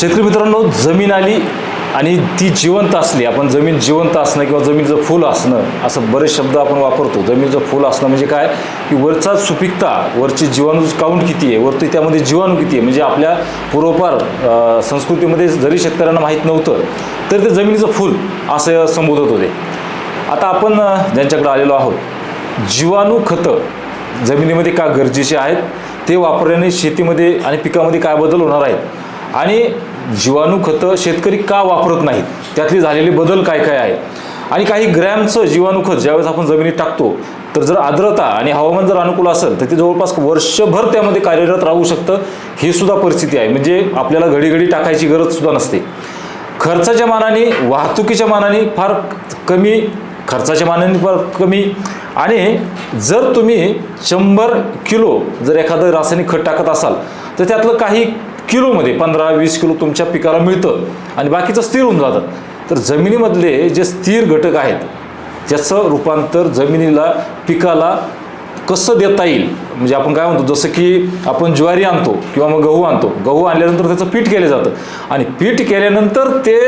शेतकरी मित्रांनो जमीन आली आणि ती जिवंत असली आपण जमीन जिवंत असणं किंवा जमिनीचं फुल असणं असं बरेच शब्द आपण वापरतो. जमिनीचं फुल असणं म्हणजे काय? की वरचा सुपीकता वरची जीवाणू काउंट किती आहे? वरती त्यामध्ये जीवाणू किती आहे? म्हणजे आपल्या पूर्वपार संस्कृतीमध्ये जरी शेतकऱ्यांना माहीत नव्हतं तर ते जमिनीचं फुल असं संबोधत होते. आता आपण ज्यांच्याकडे आलेलो आहोत जीवाणू खतं जमिनीमध्ये का गरजेचे आहेत? ते वापरल्याने शेतीमध्ये आणि पिकामध्ये काय बदल होणार आहेत? आणि जीवाणू खतं शेतकरी का वापरत नाहीत? त्यातले झालेले बदल काय काय आहेत आणि काही ग्रॅमचं जीवाणू खत ज्यावेळेस आपण जमिनीत टाकतो तर जर आर्द्रता आणि हवामान जर अनुकूल असेल तर ते जवळपास वर्षभर त्यामध्ये कार्यरत राहू शकतं. ही सुद्धा परिस्थिती आहे. म्हणजे आपल्याला घडी घडी टाकायची गरज सुद्धा नसते. खर्चाच्या मानाने वाहतुकीच्या मानाने फार कमी खर्चाच्या मानाने फार कमी. आणि जर तुम्ही शंभर किलो जर एखादं रासायनिक खत टाकत असाल तर त्यातलं काही किलोमध्ये पंधरा वीस किलो तुमच्या पिकाला मिळतं आणि बाकीचं स्थिर होऊन जातं. तर जमिनीमधले जे स्थिर घटक आहेत त्याचं रूपांतर जमिनीला पिकाला कसं देता येईल? म्हणजे आपण काय म्हणतो जसं की आपण ज्वारी आणतो किंवा मग गहू आणतो. गहू आणल्यानंतर त्याचं पीठ केलं जातं. आणि पीठ केल्यानंतर ते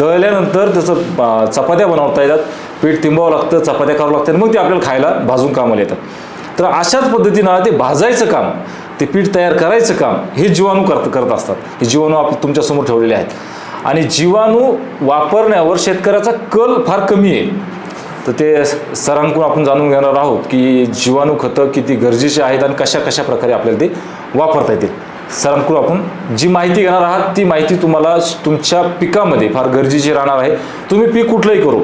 दळल्यानंतर त्याचं चपात्या बनवता येतात. पीठ तिंबावं लागतं चपात्या करावं लागतात मग ते आपल्याला खायला भाजून कामाला येतात. तर अशाच पद्धतीनं ते भाजायचं काम ते पीठ तयार करायचं काम हे जीवाणू करत करत असतात. हे जीवाणू आप तुमच्यासमोर ठेवलेले आहेत. आणि जीवाणू वापरण्यावर शेतकऱ्याचा कल फार कमी आहे. तर ते सरांकडून आपण जाणून घेणार आहोत की जीवाणू खतं किती गरजेचे आहेत आणि कशा कशा प्रकारे आपल्याला ते वापरता येतील. सरांकडून आपण जी माहिती घेणार आहात ती माहिती तुम्हाला तुमच्या पिकामध्ये फार गरजेची राहणार आहे. तुम्ही पीक कुठलंही करू.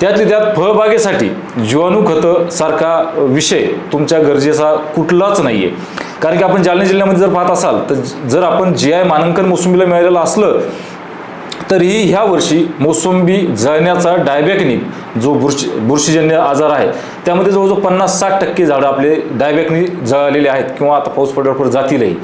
त्यातली त्यात फळबागेसाठी जीवाणू खतं सारखा विषय तुमच्या गरजेचा कुठलाच नाही आहे कारण की आपण जालना जिल्ह्यामध्ये जर पाहत असाल तर जर आपण जी आय मानांकन मोसंबीला मिळालेलं असलं तरीही ह्या वर्षी मोसंबी जळण्याचा डायबॅकनी जो बुरशी बुरशीजन्य आजार आहे त्यामध्ये जवळजवळ पन्नास साठ टक्के झाडं आपले डायबॅकनी जळलेले आहेत किंवा आता पाऊस पडल्यावर जातीलही.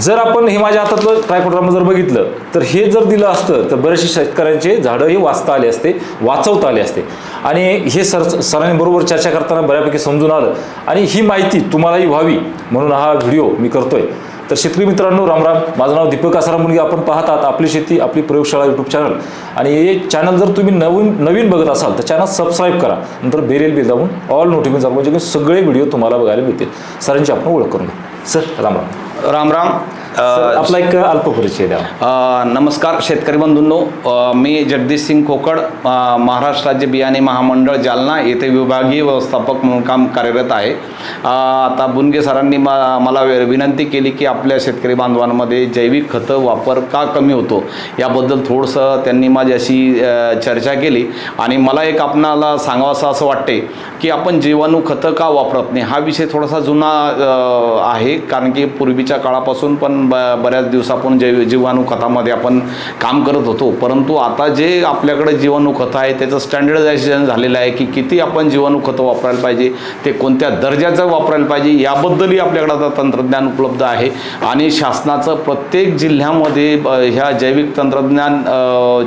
जर आपण हे माझ्या हातातलं ट्रायकोड्रामा जर बघितलं तर हे जर दिलं असतं तर बरेचसे शेतकऱ्यांचे झाडं हे वाचता आले असते वाचवता आले असते. आणि हे सर सरांबरोबर चर्चा करताना बऱ्यापैकी समजून आलं. आणि ही माहिती तुम्हालाही व्हावी म्हणून हा व्हिडिओ मी करतोय. तर शेतकरी मित्रांनो रामराम माझं नाव दीपक आसाराम मुलगी. आपण पाहतात आपली शेती आपली प्रयोगशाळा यूट्यूब चॅनल आणि हे चॅनल जर तुम्ही नवीन नवीन बघत असाल तर चॅनल सबस्क्राईब करा. नंतर बेरेल बिल दाबून ऑल नोटिफिकेशन म्हणजे सगळे व्हिडिओ तुम्हाला बघायला मिळतील. सरांची आपण ओळख करून सर रामराम राम राम. सर, आपला एक अल्प परिचय द्या. अ, नमस्कार शेतकरी बंधूंनो. अ, मी जगदीश सिंग खोकड अ, महाराष्ट्र राज्य बियाणे महामंडळ जालना येथे विभागीय व्यवस्थापक म्हणून काम कार्यरत आहे. अ, आता बुनगे सरांनी मा- मला वे- विनंती केली की आपल्या शेतकरी बांधवांमध्ये जैविक खतं वापर का कमी होतो याबद्दल थोडंसं त्यांनी माझ्याशी अ, चर्चा केली. आणि मला एक आपणाला सांगावंसं असं वाटते की आपण जीवाणू खतं का वापरत नाही हा विषय थोडासा जुना अ, आहे. कारण की पूर्वीच्या काळापासून पण ब बऱ्याच दिवसापासून जैव जीवाणू खतामध्ये आपण काम करत होतो. परंतु आता जे आपल्याकडे जीवाणू खतं आहे त्याचं स्टँडर्डायझेशन झालेलं आहे की किती आपण जीवाणू खतं वापरायला पाहिजे ते कोणत्या दर्जाचं वापरायला पाहिजे याबद्दलही आपल्याकडे आता तंत्रज्ञान उपलब्ध आहे. आणि शासनाचं प्रत्येक जिल्ह्यामध्ये ह्या जैविक तंत्रज्ञान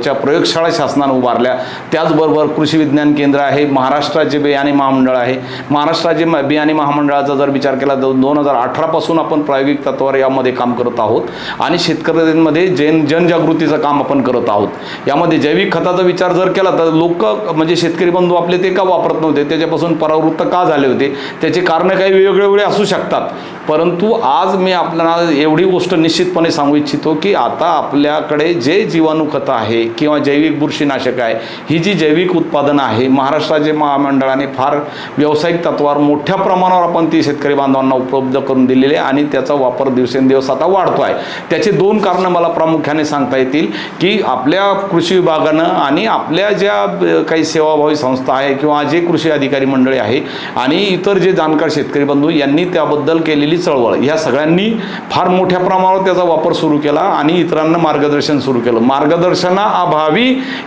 च्या प्रयोगशाळा शासनानं उभारल्या. त्याचबरोबर कृषी विज्ञान केंद्र आहे महाराष्ट्राचे बियाणे महामंडळ आहे. महाराष्ट्राचे म- बियाणे महामंडळाचा जर विचार केला तर दोन हजार अठरापासून आपण प्रायोगिक तत्वावर यामध्ये काम करतो आहोत आणि शेतकऱ्यांमध्ये जन जनजागृतीचं काम आपण करत आहोत. यामध्ये जैविक खताचा विचार जर केला तर लोक म्हणजे शेतकरी बंधू आपले ते का वापरत नव्हते? त्याच्यापासून परावृत्त का झाले होते? त्याचे कारणं काही वेगवेगळे असू शकतात. परंतु आज मी आपल्याला एवढी गोष्ट निश्चितपणे सांगू इच्छितो की आता आपल्याकडे जे जीवाणू खतं आहे किंवा जैविक बुरशीनाशक आहे ही जी जैविक उत्पादनं आहे महाराष्ट्राचे महामंडळाने फार व्यावसायिक तत्वावर मोठ्या प्रमाणावर आपण ती शेतकरी बांधवांना उपलब्ध करून दिलेली आहे आणि त्याचा वापर दिवसेंदिवस आता वाढतो आहे त्याचे दोन कारणं मला प्रामुख्याने सांगता येतील की आपल्या कृषी विभागानं आणि आपल्या ज्या काही सेवाभावी संस्था आहे किंवा जे कृषी अधिकारी मंडळी आहे आणि इतर जे जाणकार शेतकरी बंधू यांनी त्याबद्दल केलेली चळवळ ह्या सगळ्यांनी फार मोठ्या प्रमाणावर त्याचा वापर सुरू केला आणि इतरांना मार्गदर्शन सुरू केलं. मार्गदर्शनाअभावी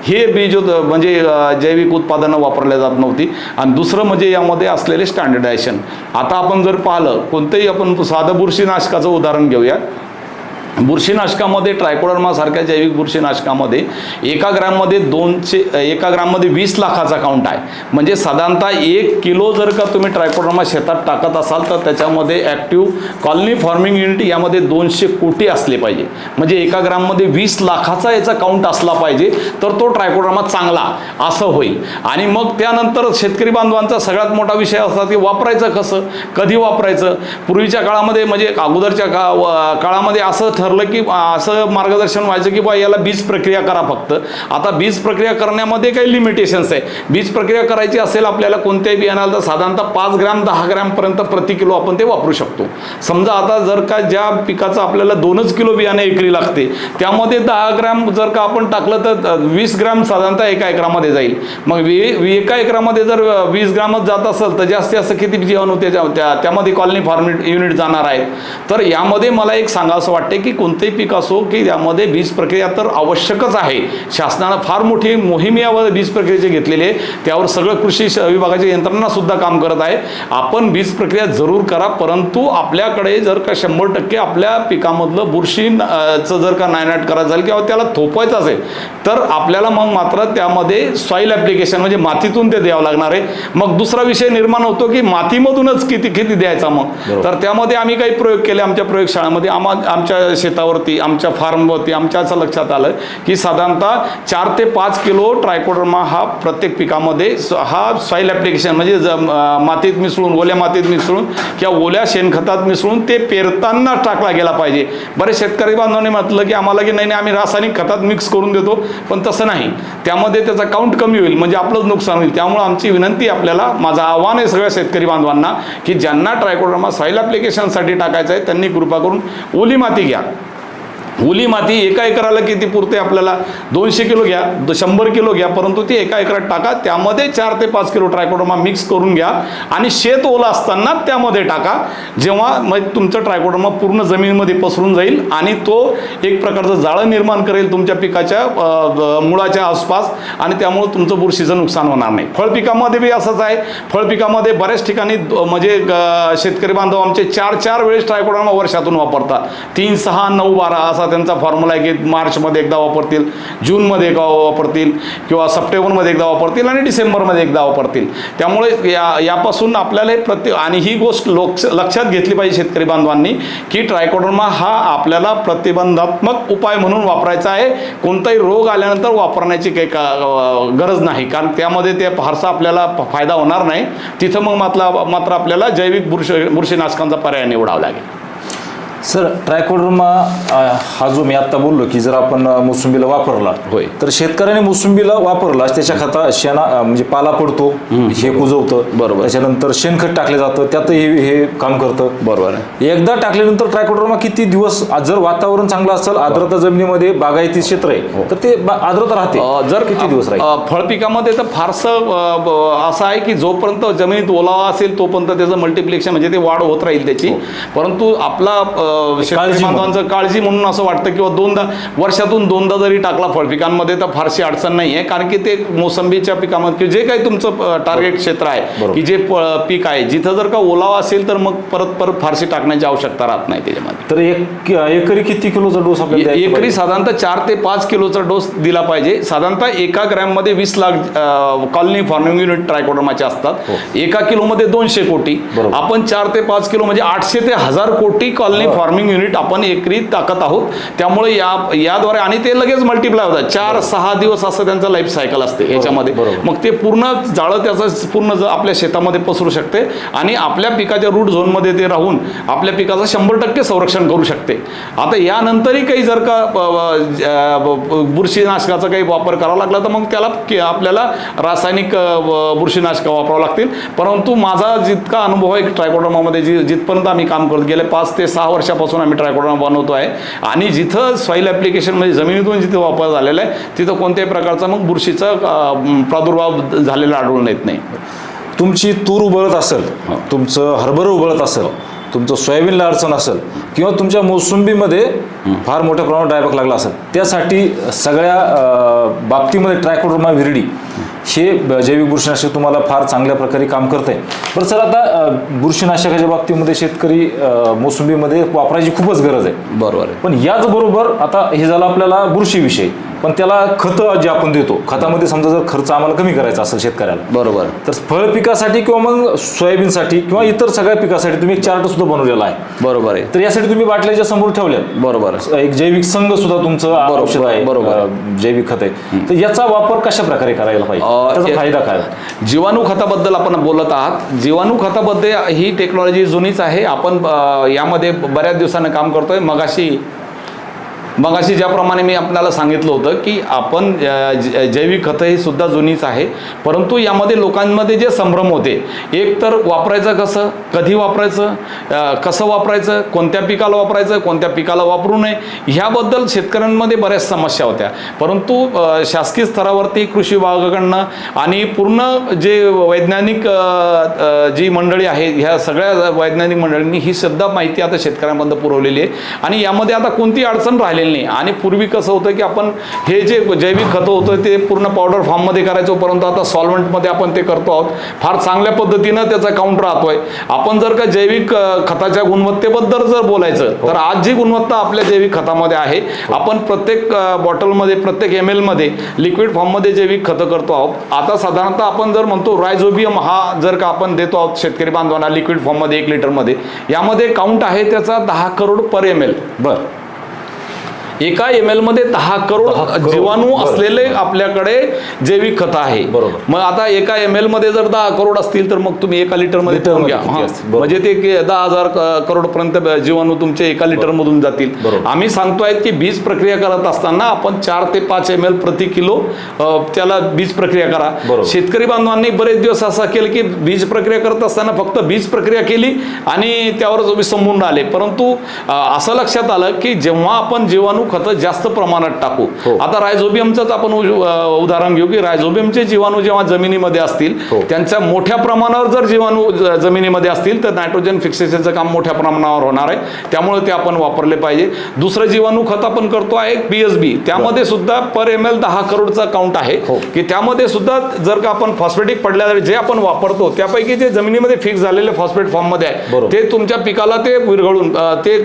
हे बीज म्हणजे जैविक उत्पादनं वापरल्या जात नव्हती आणि दुसरं म्हणजे यामध्ये असलेले स्टँडर्डायझेशन आता आपण जर पाहिलं कोणतंही आपण साधं बुरशीनाशकाचं उदाहरण घेऊया बुरशीनाशकामध्ये ट्रायकोडर्मासारख्या जैविक बुरशीनाशकामध्ये एका ग्रॅममध्ये दोनशे एका ग्रॅममध्ये वीस लाखाचा काउंट आहे. म्हणजे साधारणतः एक किलो जर का तुम्ही ट्रायकोडर्मा शेतात टाकत असाल तर त्याच्यामध्ये ॲक्टिव्ह कॉलनी फॉर्मिंग युनिट यामध्ये दोनशे कोटी असले पाहिजे. म्हणजे एका ग्राममध्ये वीस लाखाचा याचा काउंट असला पाहिजे तर तो ट्रायकोडर्मा चांगला असं होईल. आणि मग त्यानंतर शेतकरी बांधवांचा सगळ्यात मोठा विषय असा की वापरायचं कसं? कधी वापरायचं? पूर्वीच्या काळामध्ये म्हणजे अगोदरच्या का काळामध्ये असं ठरलं की असं मार्गदर्शन व्हायचं की बा याला बीज प्रक्रिया करा फक्त. आता बीज प्रक्रिया करण्यामध्ये काही लिमिटेशन्स आहे. बीज प्रक्रिया करायची असेल आपल्याला कोणत्याही बियाणाला तर साधारणतः पाच ग्रॅम दहा ग्रॅमपर्यंत प्रति किलो आपण ते वापरू शकतो. समजा आता जर का ज्या पिकाचं आपल्याला दोनच किलो बियाणे एकरी लागते त्यामध्ये दहा ग्रॅम जर का आपण टाकलं तर वीस ग्रॅम साधारणतः एका एकरामध्ये जाईल. मग वी एका एकरामध्ये जर वीस ग्रॅमच जात असेल तर जास्तीत जास्त किती जीवाणू त्याच्या त्या त्यामध्ये कॉलनी फॉर्म युनिट जाणार आहेत. तर यामध्ये मला एक सांगा असं वाटते की कोणतेही पीक असो की यामध्ये बीज प्रक्रिया तर आवश्यकच आहे. शासनानं फार मोठी मोहीम यावर बीज प्रक्रियेची घेतलेली आहे. त्यावर सगळं कृषी विभागाची यंत्रणा सुद्धा काम करत आहे. आपण बीज प्रक्रिया जरूर करा परंतु आपल्याकडे जर का शंभर टक्के आपल्या पिकामधलं बुरशी न- अं, चं जर का नायनाट करायचं झालं किंवा त्याला थोपवायचं असेल तर आपल्याला मग मात्र त्यामध्ये सॉईल ॲप्लिकेशन म्हणजे मातीतून ते द्यावं लागणार आहे. मग दुसरा विषय निर्माण होतो की मातीमधूनच किती किती द्यायचा मग. तर त्यामध्ये आम्ही काही प्रयोग केले आमच्या प्रयोगशाळेमध्ये. आम्हा आमच्या शेतावरती आमच्या फार्मवरती आमच्या असं लक्षात आलं की साधारणतः चार ते पाच किलो ट्रायकोडर्मा हा प्रत्येक पिकामध्ये स- हा सॉईल ॲप्लिकेशन म्हणजे ज- मातीत मिसळून ओल्या मातीत मिसळून किंवा ओल्या शेणखतात मिसळून ते पेरताना टाकला गेला पाहिजे. बरेच शेतकरी बांधवांनी म्हटलं की आम्हाला की नाही नाही आम्ही रासायनिक खतात मिक्स करून देतो पण तसं नाही. त्यामध्ये त्याचा काउंट कमी होईल म्हणजे आपलंच नुकसान होईल. त्यामुळे आमची विनंती आपल्याला माझं आव्हान आहे सगळ्या शेतकरी बांधवांना की ज्यांना ट्रायकोडर्मा सॉईल ॲप्लिकेशनसाठी टाकायचं आहे त्यांनी कृपा करून ओली माती घ्या. ओली माती एका एकराला किती पुरते आपल्याला? दोनशे किलो घ्या द- शंभर किलो घ्या परंतु ती एका एकरात टाका त्यामध्ये चार ते पाच किलो ट्रायकोडोमा मिक्स करून घ्या आणि शेत ओलं असताना त्यामध्ये टाका. जेव्हा मग तुमचं ट्रायकोडोमा पूर्ण जमिनीमध्ये पसरून जाईल आणि तो एक प्रकारचं जाळं निर्माण करेल तुमच्या पिकाच्या मुळाच्या आसपास आणि त्यामुळे तुमचं बुरशीचं नुकसान होणार नाही. फळ पिकामध्ये बी असंच आहे. फळ पिकामध्ये बऱ्याच ठिकाणी द- म्हणजे ग- शेतकरी बांधव आमचे चार चार वेळेस ट्रायकोडोमा वर्षातून वापरतात. तीन सहा नऊ बारा असा त्यांचा फॉर्म्युला आहे की मार्चमध्ये एकदा वापरतील जूनमध्ये एकदा वापरतील किंवा सप्टेंबरमध्ये एकदा वापरतील आणि डिसेंबरमध्ये एकदा वापरतील. त्यामुळे या यापासून आपल्याला प्रत्येक आणि ही गोष्ट लोक लक्षात घेतली पाहिजे शेतकरी बांधवांनी की ट्रायकोडर्मा हा आपल्याला प्रतिबंधात्मक उपाय म्हणून वापरायचा आहे. कोणताही रोग आल्यानंतर वापरण्याची काही का गरज नाही. कारण त्यामध्ये ते फारसा आपल्याला फायदा होणार नाही. तिथं मग मात्र मात्र आपल्याला जैविक बुरशी बुरशीनाशकांचा पर्याय निवडावा लागेल. सर ट्रायकोडर्मा हा जो मी आता बोललो की जर आपण मोसंबीला वापरला होय. तर शेतकऱ्याने मोसंबीला वापरला त्याच्या खाता शेणा म्हणजे पाला पडतो हे कुजवतं बरोबर. त्याच्यानंतर शेणखत टाकलं जातं त्यातही हे हे काम करतं. बरोबर आहे. एकदा टाकल्यानंतर ट्रायकोडर्मा किती दिवस जर वातावरण चांगलं असेल आर्द्रता जमिनीमध्ये बागायती क्षेत्र आहे तर ते आर्द्रता राहते. जर किती दिवस राहील? फळपिकामध्ये तर फारसं असं आहे की जोपर्यंत जमिनीत ओलावा असेल तोपर्यंत त्याचं मल्टिप्लिकेशन म्हणजे ते वाढ होत राहील त्याची. परंतु आपला शेतकरी काळजी म्हणून. बांधवांचं काळजी म्हणून असं वाटतं किंवा दोनदा वर्षातून दोनदा जरी टाकला फळपिकांमध्ये तर फारशी अडचण नाही आहे कारण की ते मोसंबीच्या पिकामध्ये जे काही तुमचं टार्गेट क्षेत्र आहे. की जे पीक आहे जिथं जर का ओलावा असेल तर मग परत परत फारशी टाकण्याची आवश्यकता राहत नाही त्याच्यामध्ये तर एक एकरी किती किलोचा डोस आपल्याला एकरी? साधारणतः चार ते पाच किलोचा डोस दिला पाहिजे साधारणतः एका ग्रॅममध्ये वीस लाख कॉलनी फॉर्मिंग युनिट ट्रायकोडर्माचे असतात एका किलोमध्ये दोनशे कोटी. आपण चार ते पाच किलो म्हणजे आठशे ते हजार कोटी कॉलनी. फॉर्मिंग युनिट आपण एकरी टाकत आहोत. त्यामुळे या याद्वारे आणि ते लगेच मल्टिप्लाय होतात. चार सहा दिवस असं त्यांचं लाईफ सायकल असते याच्यामध्ये. मग ते पूर्ण जाळं त्याचं पूर्ण आपल्या शेतामध्ये पसरू शकते आणि आपल्या पिकाच्या रूट झोनमध्ये ते राहून आपल्या पिकाचं शंभर टक्के संरक्षण करू शकते. आता यानंतरही काही जर का बुरशीनाशकाचा काही वापर करावा लागला तर मग त्याला की आपल्याला रासायनिक बुरशीनाशकं वापरावं लागतील. परंतु माझा जितका अनुभव आहे ट्रायकोडर्मामध्ये जी जिथपर्यंत आम्ही काम करत गेले पाच ते सहा वर्षापासून आम्ही ट्रायकोडर्मा बनवतो आहे. आणि जिथं सॉईल ॲप्लिकेशन म्हणजे जमिनीतून जिथे वापर झालेला आहे तिथं कोणत्याही प्रकारचा मग बुरशीचा प्रादुर्भाव झालेला आढळून येत नाही. तुमची तूर उबळत असेल हो. तुमचं हरभरं उबळत असेल तुमचं सोयाबीनला अडचण असेल किंवा तुमच्या मोसंबीमध्ये फार मोठ्या प्रमाणात डायबॅक लागला असेल त्यासाठी सगळ्या बाबतीमध्ये ट्रायकोडर्मा विरडी हे जैविक बुरशीनाशक तुम्हाला फार चांगल्या प्रकारे काम करत आहे बरं सर आता बुरशीनाशकाच्या बाबतीमध्ये शेतकरी मोसंबीमध्ये वापरायची खूपच गरज आहे. बरोबर आहे. पण याचबरोबर आता हे झालं आपल्याला बुरशीविषयी. पण त्याला खतं जे आपण देतो खतामध्ये समजा जर खर्च आम्हाला कमी करायचा असेल शेतकऱ्याला बरोबर. तर फळ पिकासाठी किंवा मग सोयाबीनसाठी किंवा इतर सगळ्या पिकासाठी तुम्ही एक चार्ट सुद्धा बनवलेला आहे. बरोबर आहे. तर यासाठी तुम्ही बाटल्याच्या समोर ठेवल्यात बरोबर. एक जैविक संघ सुद्धा तुमचं बरोबर, औषध आहे बरोबर. जैविक खत आहे. तर याचा वापर कशा प्रकारे करायला पाहिजे? त्याचा फायदा काय? जीवाणू खताबद्दल आपण बोलत आहात. जीवाणू खताबद्दल ही टेक्नॉलॉजी जुनीच आहे. आपण यामध्ये बऱ्याच दिवसानं काम करतोय. मगाशी मगाशी ज्याप्रमाणे मी आपल्याला सांगितलं होतं की आपण ज- जैविक खतं हे सुद्धा जुनीच आहे परंतु यामध्ये लोकांमध्ये जे संभ्रम होते एक तर वापरायचं कसं कधी वापरायचं कसं वापरायचं कोणत्या पिकाला वापरायचं कोणत्या पिकाला वापरू नये ह्याबद्दल शेतकऱ्यांमध्ये बऱ्याच समस्या होत्या. परंतु शासकीय स्तरावरती कृषी विभागाकडनं आणि पूर्ण जे वैज्ञानिक जी मंडळी आहे ह्या सगळ्या वैज्ञानिक मंडळींनी ही सुद्धा माहिती आता शेतकऱ्यांपर्यंत पुरवलेली आहे. आणि यामध्ये आता कोणती अडचण राहिलेली नाही आणि पूर्वी कसं होतं की आपण हे जे जैविक खतं होतं ते पूर्ण पावडर फॉर्ममध्ये करायचो परंतु आता सॉल्वंटमध्ये आपण ते करतो आहोत. फार चांगल्या पद्धतीनं त्याचा काउंट राहतोय. आपण जर का जैविक खताच्या गुणवत्तेबद्दल जर बोलायचं तर आज जी गुणवत्ता आपल्या जैविक खतामध्ये आहे आपण प्रत्येक बॉटलमध्ये प्रत्येक एम एलमध्ये लिक्विड फॉर्ममध्ये जैविक खतं करतो आहोत. आता साधारणतः आपण जर म्हणतो रायझोबियम हा जर का आपण देतो आहोत शेतकरी बांधवांना लिक्विड फॉर्ममध्ये एक लिटरमध्ये यामध्ये काउंट आहे त्याचा दहा करोड पर एम एल बर. एका एम एलमध्ये दहा करोड. जीवाणू. असलेले आपल्याकडे जैविक खत आहे बरोबर. मग आता एका एम एलमध्ये जर दहा करोड असतील तर मग तुम्ही एका लिटरमध्ये घ्या. म्हणजे ते दहा हजार करोड पर्यंत जीवाणू तुमचे एका लिटर मधून जातील. आम्ही सांगतोय की बीज प्रक्रिया करत असताना आपण चार ते पाच एम एल प्रति किलो त्याला बीज प्रक्रिया करा. शेतकरी बांधवांनी बरेच दिवस असं केलं की बीज प्रक्रिया करत असताना फक्त बीज प्रक्रिया केली आणि त्यावर संपून राहिले परंतु असं लक्षात आलं की जेव्हा आपण जीवाणू खतं जास्त प्रमाणात टाकू हो. आता रायझोबियमचंच आपण उदाहरण घेऊ की रायझोबियमचे जीवाणू जेव्हा जमिनीमध्ये असतील हो. त्यांच्या मोठ्या प्रमाणावर जर जीवाणू जमिनीमध्ये असतील तर नायट्रोजन फिक्सेशनचं काम मोठ्या प्रमाणावर होणार आहे त्यामुळे ते आपण वापरले पाहिजे दुसरं जीवाणू खत आपण करतो आहे पी एस बी त्यामध्ये सुद्धा पर एम एल दहा करोडचा काउंट आहे हो. की त्यामध्ये सुद्धा जर का आपण फॉस्फेटिक पडल्यावर जे आपण वापरतो त्यापैकी जे जमिनीमध्ये फिक्स झालेले फॉस्फेट फॉर्ममध्ये आहे. ते तुमच्या पिकाला ते विरघळून ते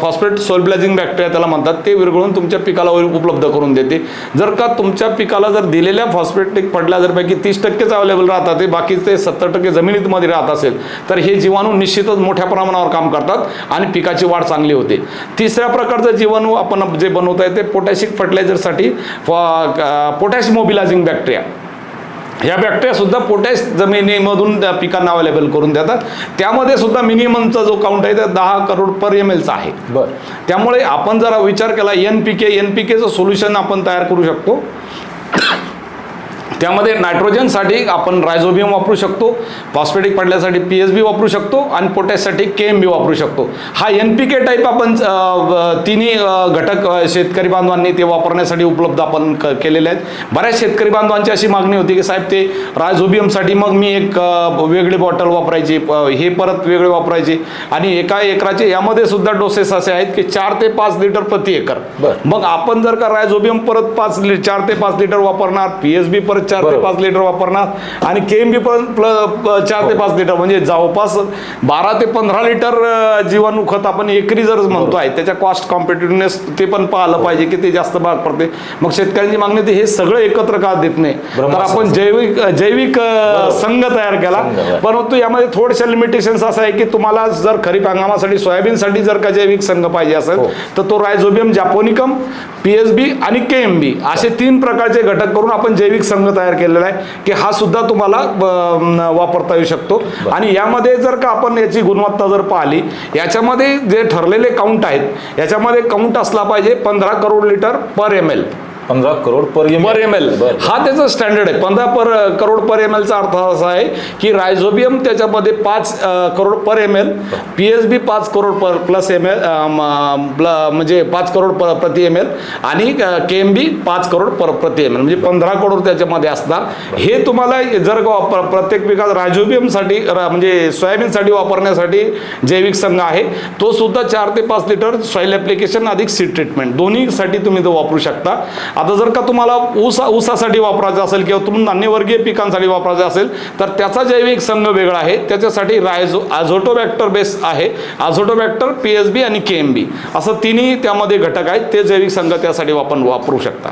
फॉस्फेट सोलब्लाझिंग बॅक्टेरिया त्याला म्हणतात ते विरघळून तुमच्या पिकाला उपलब्ध करून देते. जर का तुमच्या पिकाला जर दिलेल्या फॉस्फेटिक पडल्या जर पैकी तीस टक्केच अवेलेबल राहतात ते बाकी ते सत्तर टक्के जमिनीमध्ये राहत असेल तर हे जीवाणू निश्चितच मोठ्या प्रमाणावर काम करतात आणि पिकाची वाढ चांगली होते. तिसऱ्या प्रकारचं जीवाणू आपण जे बनवत आहे ते पोटॅशिक फर्टिलायझरसाठी पोटॅश मोबिलायझिंग बॅक्टेरिया ह्या बॅक्टेरिया सुद्धा पोटॅश जमिनीमधून त्या पिकांना अवेलेबल करून देतात. त्यामध्ये सुद्धा मिनिममचा जो काउंट आहे ते दहा करोड पर एम एलचा आहे. बर. त्यामुळे आपण जरा विचार केला N P K N P केचं solution आपण तयार करू शकतो. त्यामध्ये नायट्रोजनसाठी आपण रायझोबियम वापरू शकतो फॉस्फेटिक पडल्यासाठी पी एस बी वापरू शकतो आणि पोटॅशसाठी के एम बी वापरू शकतो. हा एन पी के टाईप आपण तिन्ही घटक शेतकरी बांधवांनी ते वापरण्यासाठी उपलब्ध आपण क- केलेले आहेत. बऱ्याच शेतकरी बांधवांची अशी मागणी होती की साहेब ते रायझोबियमसाठी मग मी एक वेगळी बॉटल वापरायची हे परत वेगळे वापरायचे. आणि एका एकराचे यामध्ये सुद्धा डोसेस असे आहेत की चार ते पाच लिटर प्रति एकर. बरं. मग आपण जर का रायझोबियम परत पाच लि चार ते पाच लिटर वापरणार पी एस बी परत चार ते. पाच लिटर वापरणार. आणि के एम बी पण चार ते पाच लिटर. म्हणजे जवळपास बारा ते पंधरा लिटर जीवाणू खत आपण एकरी जर म्हणतो आहे त्याच्या कॉस्ट कॉम्पिटेटिव्हनेस ते पण पाहिलं पाहिजे की ते जास्त भाग पडते. मग शेतकऱ्यांची मागणी होती हे सगळं एकत्र का देत नाही? तर. आपण जैविक जैविक संघ तयार केला. परंतु यामध्ये थोड्याशा लिमिटेशन्स असं आहे की तुम्हाला जर खरीप हंगामासाठी सोयाबीनसाठी जर का जैविक संघ पाहिजे असेल हो. तर तो rhizobium japonicum P S B आणि के एम बी असे तीन प्रकारचे घटक करून आपण जैविक संघ तयार केलेला आहे की हा सुद्धा तुम्हाला वापरता येऊ शकतो. आणि यामध्ये जर का आपण याची गुणवत्ता जर पाहिली याच्यामध्ये जे ठरलेले काउंट आहेत याच्यामध्ये काउंट असला पाहिजे पंधरा crore litre per M L पंधरा crore per M per M L. हा त्याचा स्टँडर्ड आहे. पंधरा पर करोड पर एम एलचा अर्थ असा आहे की रायझोबियम त्याच्यामध्ये पाच crore per M L P S B पाच crore per plus M L म्हणजे पाच करोड पर प्रति एम एल आणि के एम बी पाच करोड पर प्रति एम एल म्हणजे पंधरा करोड त्याच्यामध्ये असणार. हे तुम्हाला जर प्रत्येक पिकात रायझोबियमसाठी म्हणजे सोयाबीनसाठी वापरण्यासाठी जैविक संघ आहे तो सुद्धा चार ते पाच लिटर सॉईल ॲप्लिकेशन अधिक सीड ट्रीटमेंट दोन्हीसाठी तुम्ही तो वापरू शकता. आता जर का तुम्हाला ऊस ऊसासाठी वापरायचं असेल किंवा तुम्ही धान्यवर्गीय पिकांसाठी वापरायचं असेल तर त्याचा जैविक संघ वेगळा आहे. त्याच्यासाठी रायझो आझोटोबॅक्टर बेस आहे. आझोटोबॅक्टर पी एस बी आणि के एम बी. असं तिन्ही त्यामध्ये घटक आहेत. ते जैविक संघ त्यासाठी आपण वापरू शकता.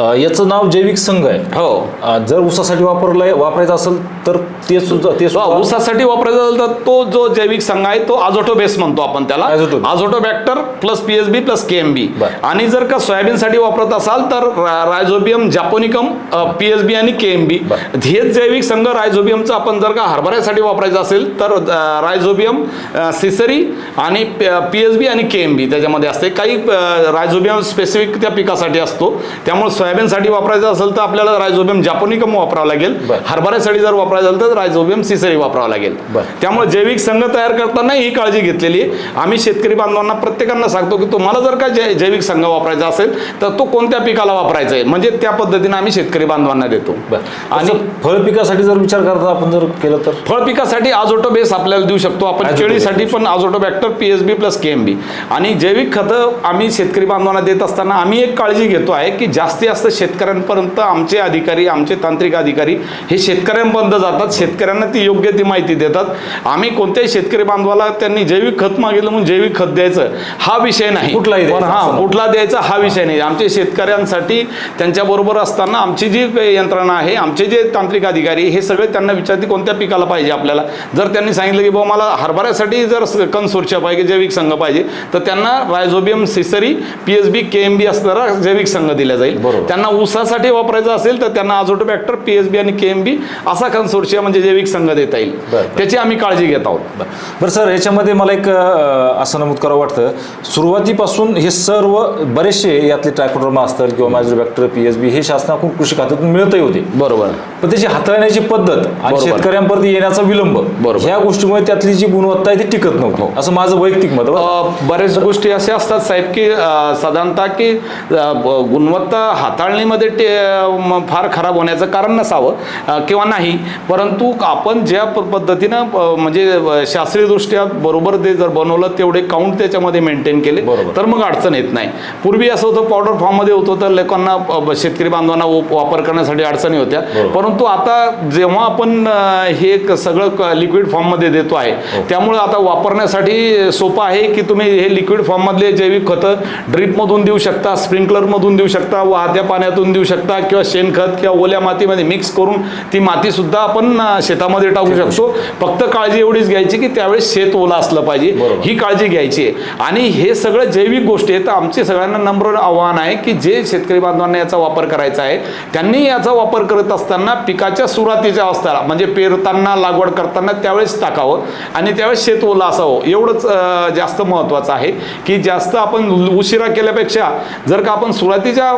अ, याचं नाव जैविक संघ आहे. हो. अ, जर ऊसासाठी वापरलंय वापरायचं असेल तर ते सुद्धा ते तो सुद्धा ऊसासाठी वापरायचा असेल तर तो जो जैविक संघ आहे तो आझोटो बेस म्हणतो आपण त्याला. Azoto. Azotobacter plus P S B plus K M B बरं. आणि जर का सोयाबीनसाठी वापरत असाल तर rhizobium japonicum P S B आणि के एम बी बरं. हेच जैविक संघ रायझोबियमचा आपण जर का हरभऱ्यासाठी वापरायचं असेल तर अ, रायझोबियम अ, सिसरी आणि पी एस बी आणि के एम बी त्याच्यामध्ये असते. काही अ, रायझोबियम स्पेसिफिक त्या पिकासाठी असतो. त्यामुळे सोयाबीनसाठी वापरायचं असेल तर आपल्याला रायझोबियम जॅपोनिकम वापरावं लागेल. हरभऱ्यासाठी जर वापरायचं असेल तर रायझोबियम सिसरी वापरावं लागेल. बरं. त्यामुळे जैविक संघ तयार करताना ही काळजी घेतलेली आहे. आम्ही शेतकरी बांधवांना प्रत्येकांना सांगतो की तुम्हाला जर का जैविक संघ वापरायचा असेल तर तो कोणत्या पिकाला वापरायचा आहे? म्हणजे त्या पद्धतीने आम्ही शेतकरी बांधवांना देतो. आणि फळ पिकासाठी जर विचार करता आपण जर केलं तर? फळ पिकासाठी आजोटो बेस आपल्याला देऊ शकतो. आपण केळीसाठी. पण azotobacter P S B plus K M B. आणि जैविक खतं आम्ही शेतकरी बांधवांना देत असताना आम्ही एक काळजी घेतो आहे की जास्तीत जास्त शेतकऱ्यांपर्यंत आमचे अधिकारी आमचे तांत्रिक अधिकारी हे शेतकऱ्यांपर्यंत जातात. शेतकऱ्यांना ती योग्य ती माहिती देतात. आम्ही कोणत्याही शेतकरी बांधवाला त्यांनी जैविक खत मागितलं म्हणून जैविक खत द्यायचं हा विषय नाही. कुठलाही हा. कुठला द्यायचा हा विषय नाही. आमचे शेतकऱ्यांसाठी त्यांच्याबरोबर असताना आमची जी यंत्रणा आहे आमचे जे तांत्रिक अधिकारी हे सगळे त्यांना विचारते कोणत्या पिकाला पाहिजे आपल्याला. जर त्यांनी सांगितलं की बाबा मला हरभऱ्यासाठी जर कन्सोर्च्या पाहिजे जैविक संघ पाहिजे तर त्यांना rhizobium ciceri P S B K M B असणारा जैविक संघ दिला जाईल. बरोबर. त्यांना ऊसासाठी वापरायचं असेल तर त्यांना आझोटोबॅक्टर पी एस बी आणि के एम बी असा कन्सोर्शिया म्हणजे जैविक संघ देता येईल. त्याची आम्ही काळजी घेत आहोत. बरं. सर याच्यामध्ये मला एक असं नमूद करावं वाटतं. सुरुवातीपासून हे सर्व बरेचसे यातले ट्रायकोड्रोमा असतात किंवा मायझोबॅक्टर पी एस बी हे शासनाकडून कृषी खात्यातून मिळतही होते. बरोबर. पण त्याची हाताळण्याची पद्धत आणि. शेतकऱ्यांपर्यंत येण्याचा विलंब बरोबर. ह्या गोष्टीमुळे त्यातली जी गुणवत्ता आहे ती टिकत नव्हती. असं माझं वैयक्तिक मत बऱ्याच गोष्टी अशा असतात साहेब की साधारणतः की गुणवत्ता हाताळणीमध्ये ते म, फार खराब होण्याचं कारण नसावं किंवा नाही परंतु आपण ज्या प- पद्धतीनं म्हणजे शास्त्रीयदृष्ट्या बरोबर ते जर बनवलं तेवढे काउंट त्याच्यामध्ये मेंटेन केले बरोबर. तर मग अडचण येत नाही पूर्वी असं होतं पावडर फॉर्ममध्ये होतं तर लोकांना शेतकरी बांधवांना व- वापर करण्यासाठी अडचणी होत्या. परंतु आता जेव्हा आपण हे सगळं लिक्विड फॉर्ममध्ये देतो आहे त्यामुळे आता वापरण्यासाठी सोपं आहे की तुम्ही हे लिक्विड फॉर्ममधले जैविक खतं ड्रीपमधून देऊ शकता स्प्रिंकलरमधून देऊ शकता वाहत्या पाण्यातून देऊ शकता किंवा शेणखत किंवा ओल्या मातीमध्ये मिक्स करून ती मातीसुद्धा आपण शेतामध्ये टाकू शकतो. फक्त काळजी एवढीच घ्यायची की त्यावेळेस शेत ओलं असलं पाहिजे. ही काळजी घ्यायची आहे. आणि हे सगळं जैविक गोष्टी आहेत. आमचे सगळ्यांना नम्र आव्हान आहे की जे शेतकरी बांधवांना याचा वापर करायचा आहे त्यांनी याचा वापर करत असताना पिकाच्या सुरुवातीच्या अवस्थेला म्हणजे पेरताना लागवड करताना त्यावेळेस टाकावं आणि त्यावेळेस शेत ओलं असावं. एवढंच जास्त महत्त्वाचं आहे की जास्त आपण उशिरा केल्यापेक्षा जर का आपण सुरुवातीच्या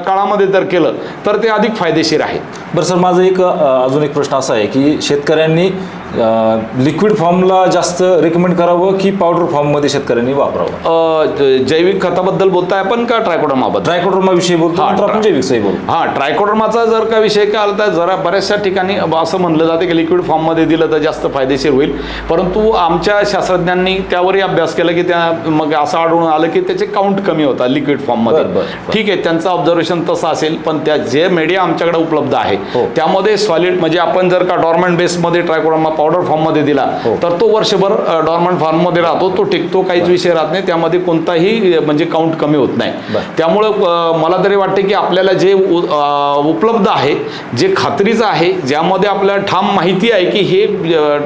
काळामध्ये जर केलं तर ते अधिक फायदेशीर आहे. बरं सर माझं एक अजून एक प्रश्न असा आहे की शेतकऱ्यांनी लिक्विड फॉर्मला जास्त रेकमेंड करावं की पावडर फॉर्ममध्ये शेतकऱ्यांनी वापरावं? अं, जैविक खताबद्दल बोलताय आपण का ट्रायकोडोमाबद्दल ट्रायकोड्रोमा विषयी बोलतो हा, नंतर आपण ट्रा- जैविकचाही बोलू. हा ट्रायकोडर्माचा जर का विषय काय आला तर जरा बऱ्याचशा ठिकाणी असं म्हणलं जाते की लिक्विड फॉर्ममध्ये दिलं तर जास्त फायदेशीर होईल. परंतु आमच्या शास्त्रज्ञांनी त्यावरही अभ्यास केला की त्या मग असं आढळून आलं की त्याचे काउंट कमी होतात लिक्विड फॉर्ममध्ये बरं, बरं, बरं. ठीक आहे त्यांचं ऑब्झर्वेशन तसं असेल पण त्या जे मीडिया आमच्याकडे उपलब्ध आहे हो. त्यामध्ये सॉलिड म्हणजे आपण जर का डॉर्मंट बेसमध्ये ट्रायकोडर्मा पावडर फॉर्ममध्ये दिला. हो. तर तो वर्षभर डॉर्मंट फॉर्ममध्ये राहतो. तो टिकतो काहीच विषय राहत नाही. त्यामध्ये कोणताही म्हणजे काउंट कमी होत नाही. त्यामुळं मला तरी वाटते की आपल्याला जे उपलब्ध आहे जे खात्रीचं आहे ज्यामध्ये आपल्याला ठाम माहिती आहे की हे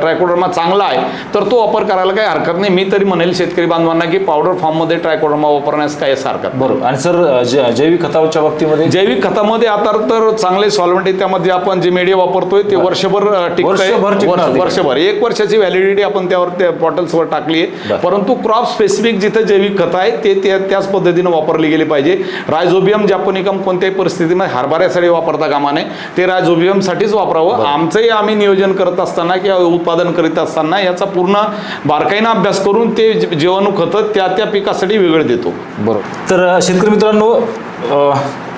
ट्रायकोडर्मा चांगला आहे तर तो वापर करायला काही हरकत नाही. मी तरी म्हणेल शेतकरी बांधवांना की पावडर फॉर्ममध्ये ट्रायकोडर्मा वापरण्यास काही हरकत. बरोबर. आणि सर जैविक खताच्या बाबतीमध्ये? जैविक खतामध्ये आता तर चांगले सॉल्वंट आहे. त्यामध्ये आपण जे मीडिया वापरतोय ते वर्षभर टिकतंय. वर्षभर एक वर्षाची व्हॅलिडिटी आपण त्यावर त्या बॉटल्सवर टाकली आहे. परंतु क्रॉप स्पेसिफिक जिथे जैविक खत आहे ते त्या- त्याच पद्धतीनं वापरली गेली पाहिजे. रायझोबियम जॅपोनिकम कोणत्याही परिस्थितीमध्ये हरभऱ्यासाठी वापरता कामा नये. ते रायझोबियमसाठीच वापरावं. आमचंही आम्ही नियोजन करत असताना किंवा उत्पादन करीत असताना याचा पूर्ण बारकाईनं अभ्यास करून ते जीवाणू खतं त्या त्या पिकासाठी वेगळे देतो. बरोबर. तर शेतकरी मित्रांनो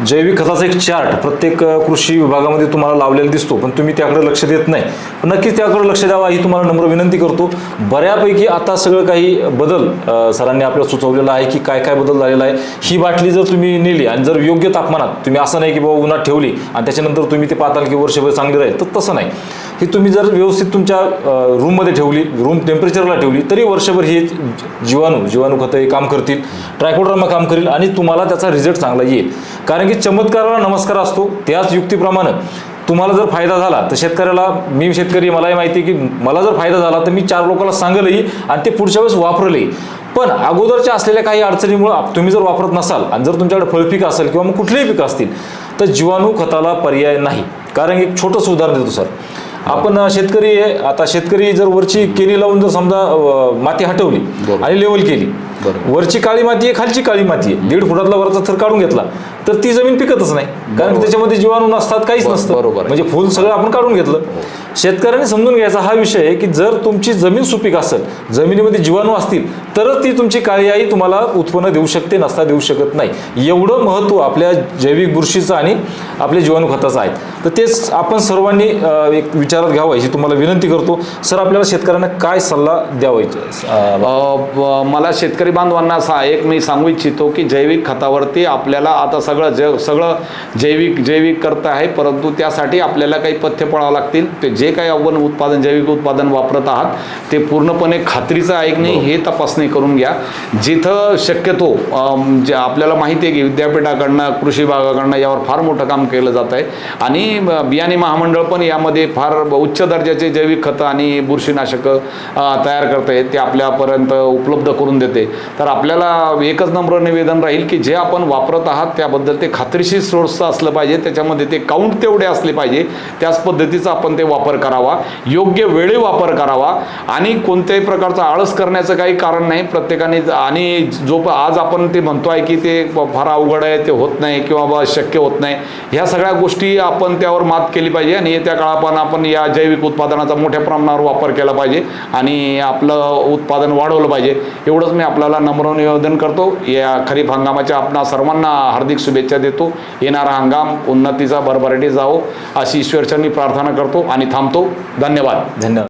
जैविक खताचा एक चार्ट प्रत्येक कृषी विभागामध्ये तुम्हाला लावलेला दिसतो पण तुम्ही त्याकडे लक्ष देत नाही. पण नक्कीच त्याकडे लक्ष द्यावा ही तुम्हाला नम्र विनंती करतो. बऱ्यापैकी आता सगळं काही बदल सरांनी आपल्याला सुचवलेला आहे की काय काय बदल झालेला आहे ही बाटली जर तुम्ही नेली आणि जर योग्य तापमानात तुम्ही असं नाही की बाबा उन्हात ठेवली आणि त्याच्यानंतर तुम्ही ते पाताल की वर्षभर चांगली राहील तर तसं नाही. ही तुम्ही जर व्यवस्थित तुमच्या रूममध्ये ठेवली रूम टेम्परेचरला ठेवली तरी वर्षभर हे जीवाणू जीवाणू खतं हे काम करतील ट्रायकोड्रामा काम करील आणि तुम्हाला त्याचा रिझल्ट चांगला येईल. कारण की चमत्काराला नमस्कार असतो त्याच युक्तीप्रमाणे तुम्हाला जर फायदा झाला तर शेतकऱ्याला मी शेतकरी मलाही माहिती आहे की मला जर फायदा झाला तर मी चार लोकांना सांगलंही आणि ते पुढच्या वेळेस वापरलंही. पण अगोदरच्या असलेल्या काही अडचणीमुळं तुम्ही जर वापरत नसाल आणि जर तुमच्याकडे फळपीक असेल किंवा मग कुठलेही पिकं असतील तर जीवाणू खताला पर्याय नाही. कारण एक छोटंसं उदाहरण देतो सर. आपण शेतकरी आता शेतकरी जर वरची केली लावून जर समजा माती हटवली. आणि लेवल केली. वरची काळी माती आहे खालची काळी माती आहे. दीड फुटातला वरचा थर काढून घेतला. तर ती जमीन पिकतच नाही. कारण त्याच्यामध्ये जीवाणू नसतात काहीच नसतं. बरोबर. म्हणजे फुल सगळं आपण काढून घेतलं. शेतकऱ्यांनी समजून घ्यायचा हा विषय आहे की जर तुमची जमीन सुपीक असेल जमिनीमध्ये जीवाणू असतील तरच ती तुमची काळी आई तुम्हाला उत्पन्न देऊ शकते नसता देऊ शकत नाही. एवढं महत्त्व आपल्या जैविक बुरशीचं आणि आपल्या जीवाणू खताचं आहे. तर तेच आपण सर्वांनी एक विचारात घ्यावं ही तुम्हाला विनंती करतो. सर आपल्याला शेतकऱ्यांना काय सल्ला द्यावा याच्या- अ, अ, ब- मला शेतकरी बांधवांना असा एक मी सांगू इच्छितो की जैविक खतावरती आपल्याला आता सगळं जग सगळं जैविक जैविक करत आहे परंतु त्यासाठी आपल्याला काही पथ्य पळावं लागतील. ते जे काही आपण उत्पादन जैविक उत्पादन वापरत आहात ते पूर्णपणे खात्रीचं आहे की नाही हे तपासणी करून घ्या. जिथं शक्यतो जे आपल्याला माहिती आहे की विद्यापीठाकडनं कृषी विभागाकडनं यावर फार मोठं काम केलं जात आहे. आणि बियाणे महामंडळ पण यामध्ये फार उच्च दर्जाचे जैविक खतं आणि बुरशीनाशकं तयार करते ते आपल्यापर्यंत उपलब्ध करून देते. तर आपल्याला एकच नम्र निवेदन राहील की जे आपण वापरत आहात त्याबद्दल ते खात्रीशीर सोर्सचं असलं पाहिजे त्याच्यामध्ये ते काउंट तेवढे असले पाहिजे त्याच पद्धतीचा आपण ते वापर करावा योग्य वेळी वापर करावा आणि कोणत्याही प्रकारचा आळस करण्याचं काही कारण नाही. प्रत्येकाने आणि जो आज आपण ते म्हणतो आहे की ते फार अवघड आहे ते होत नाही किंवा शक्य होत नाही. ह्या सगळ्या गोष्टी आपण त्यावर मात केली पाहिजे आणि येत्या काळापण आपण या जैविक उत्पादनाचा मोठ्या प्रमाणावर वापर केला पाहिजे आणि आपलं उत्पादन वाढवलं पाहिजे. एवढंच मी आपल्याला नम्र निवेदन करतो. या खरीप हंगामाच्या आपणा सर्वांना हार्दिक शुभेच्छा देतो. येणारा हंगाम उन्नतीचा भरभराटी जावो हो, अशी ईश्वरचरणी प्रार्थना करतो आणि थांबतो. धन्यवाद. धन्यवाद.